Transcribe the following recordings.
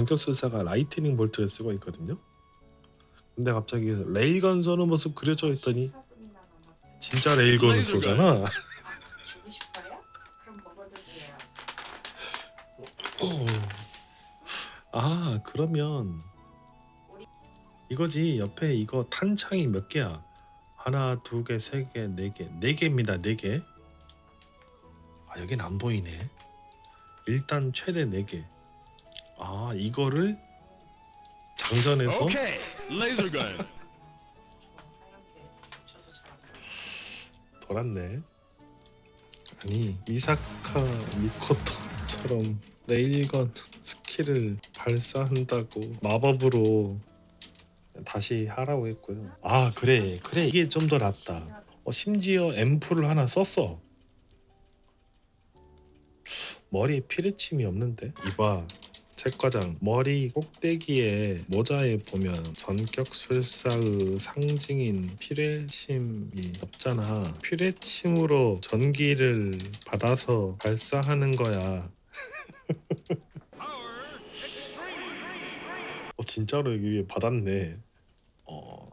전격술사가 라이트닝 볼트를 쓰고 있거든요. 근데 갑자기 레일건 쏘는 모습 그려져 있더니 14분이나 남았어요. 진짜 레일건을. 쏘잖아. 아 그러면 이거지 옆에 이거 탄창이 몇 개야? 하나, 두 개, 세 개, 네 개, 네 개입니다. 네 개. 아 여긴 안 보이네. 일단 최대 네 개. 아 이거를 장전해서 Okay, laser gun. 돌았네. 아니 이사카 미코토처럼 레일건 스킬을 발사한다고 마법으로 다시 하라고 했고요. 아 그래 그래 이게 좀 더 낫다. 어, 심지어 앰플을 하나 썼어. 머리에 피르침이 없는데 이봐 책과장 머리 꼭대기에 모자에 보면 전격 술사의 상징인 피레침이 없잖아. 피레침으로 전기를 받아서 발사하는 거야. 어 진짜로 여기 위에 받았네. 어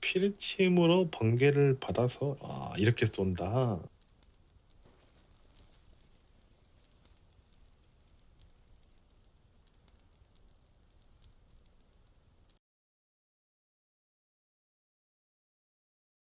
피레침으로 번개를 받아서 아 이렇게 쏜다